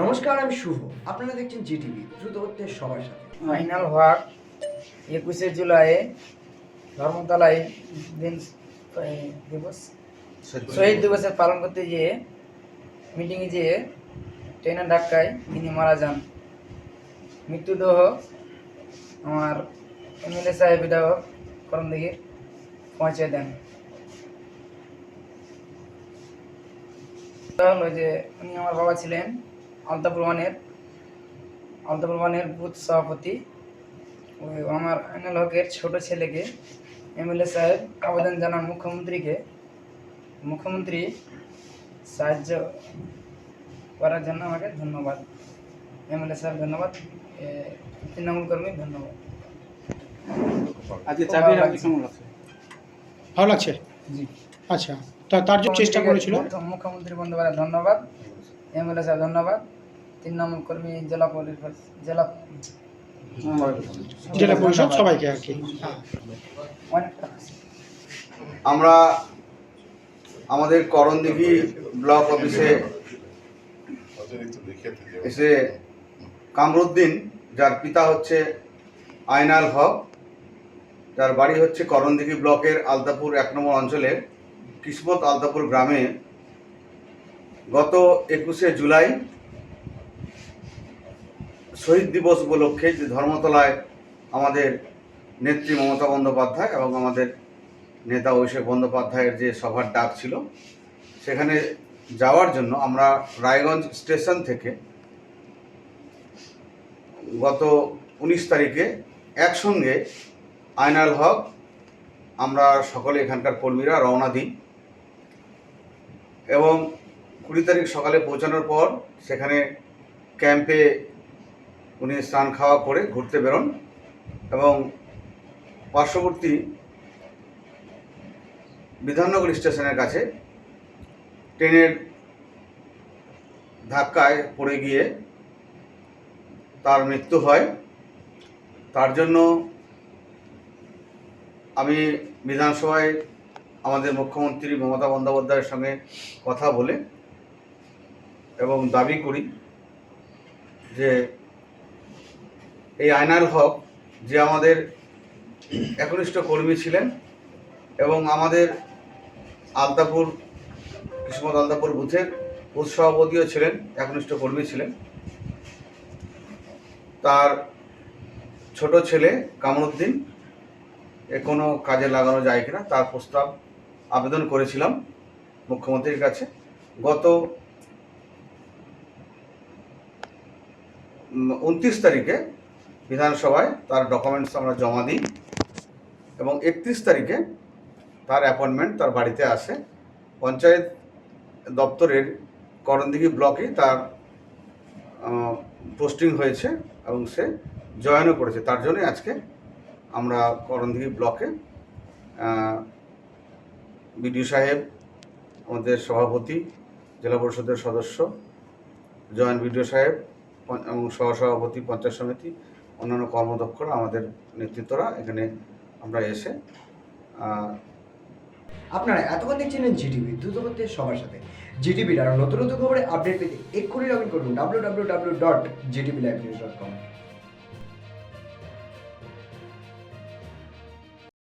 নমস্কার আমি শুভ। আপনারা দেখছেন জিটিভি দ্রুত হচ্ছে সবার সাথে। ফাইনাল হওয়ার একুশে জুলাই ধর্মতলায় দিন দিবস শহীদ দিবসে। পালন করতে গিয়ে মিটিংয়ে যেয়ে ট্রেনের ধাক্কায় তিনি মারা যান। মৃত্যুদেহ আমার এমএলএ সাহেব বিধায়ক করমদিঘির পৌঁছে দেন। হলো যে উনি আমার বাবা ছিলেন। আলতাপুর ওয়ানের আলতাপুর ওয়ানের বুথ সভাপতি ওই আমার আইনাল হকের ছোট ছেলেকে এমএলএ সাহেব আবেদন জানান মুখ্যমন্ত্রীকে। মুখ্যমন্ত্রী সাহায্য করার জন্য আমাকে ধন্যবাদ। এমএলএ সাহেব ধন্যবাদ। এ, তৃণমূল কর্মী ধন্যবাদ। আজকে চাকরির আগে কেমন লাগছে? ভালো লাগছে? জি। আচ্ছা তা তার জন্য চেষ্টা করেছিল? মুখ্য- মুখ্যমন্ত্রী বন্দ্যোপাধ্যায় ধন্যবাদ। এমএলএ সাহেব ধন্যবাদ। তৃণমূল কর্মী জেলা পরিষদ জেলা জেলা পরিষদ সবাইকে আর কি। আমরা আমাদের করণদিঘি ব্লক অফিসে এসে কামরুদ্দিন যার পিতা হচ্ছে আয়নাল হক যার বাড়ি হচ্ছে করণদিঘি ব্লকের আলতাপুর এক নম্বর অঞ্চলের কিসমত আলতাপুর গ্রামে গত একুশে জুলাই শহীদ দিবস উপলক্ষে যে ধর্মতলায় আমাদের নেত্রী মমতা বন্দ্যোপাধ্যায় এবং আমাদের নেতা অভিষেক বন্দ্যোপাধ্যায়ের যে সভার ডাক ছিল, সেখানে যাওয়ার জন্য আমরা রায়গঞ্জ স্টেশন থেকে গত উনিশ তারিখে একসঙ্গে আয়নাল হক, আমরা সকলে এখানকার কর্মীরা রওনা দিই এবং কুড়ি তারিখ সকালে পৌঁছানোর পর সেখানে ক্যাম্পে উনি স্নান খাওয়া করে ঘুরতে বেরোন এবং পার্শ্ববর্তী বিধাননগর স্টেশনের কাছে ট্রেনের ধাক্কায় পড়ে গিয়ে তার মৃত্যু হয়। তার জন্য আমি বিধানসভায় আমাদের মুখ্যমন্ত্রী মমতা বন্দ্যোপাধ্যায়ের সঙ্গে কথা বলে এবং দাবি করি যে এই আয়নার হক যে আমাদের একনিষ্ঠ কর্মী ছিলেন এবং আমাদের আলতাপুর কিসমত আলতাপুর বুথের বুথ সভাপতিও ছিলেন, একনিষ্ঠ কর্মী ছিলেন। তার ছোট ছেলে কামরুদ্দিন, এ কোনো কাজে লাগানো যায় কিনা তার প্রস্তাব আবেদন করেছিলাম মুখ্যমন্ত্রীর কাছে। গত উনত্রিশ তারিখে বিধানসভায় তার ডকুমেন্টস আমরা জমা দিই এবং একত্রিশ তারিখে তার অ্যাপয়েন্টমেন্ট তার বাড়িতে আসে। পঞ্চায়েত দপ্তরের করণদিঘি ব্লকে তার পোস্টিং হয়েছে এবং সে জয়েনও করেছে। তার জন্যই আজকে আমরা করণদিঘি ব্লকে বিডিও সাহেব, আমাদের সভাপতি, জেলা পরিষদের সদস্য, জয়েন্ট বিডিও সাহেব এবং সহসভাপতি, পঞ্চায়েত সমিতি, অন্যান্য কর্মদক্ষরা আমাদের নেতৃত্বরা এখানে আমরা এসে আপনারা এতক্ষণ দেখছিলেন জিটিভি দ্রুত করতে সবার সাথে। জিটিভির আরও নতুন নতুন খবরে আপডেট পেতে এক্ষুনি লগ ইন করুন W W W dot GTV live news dot com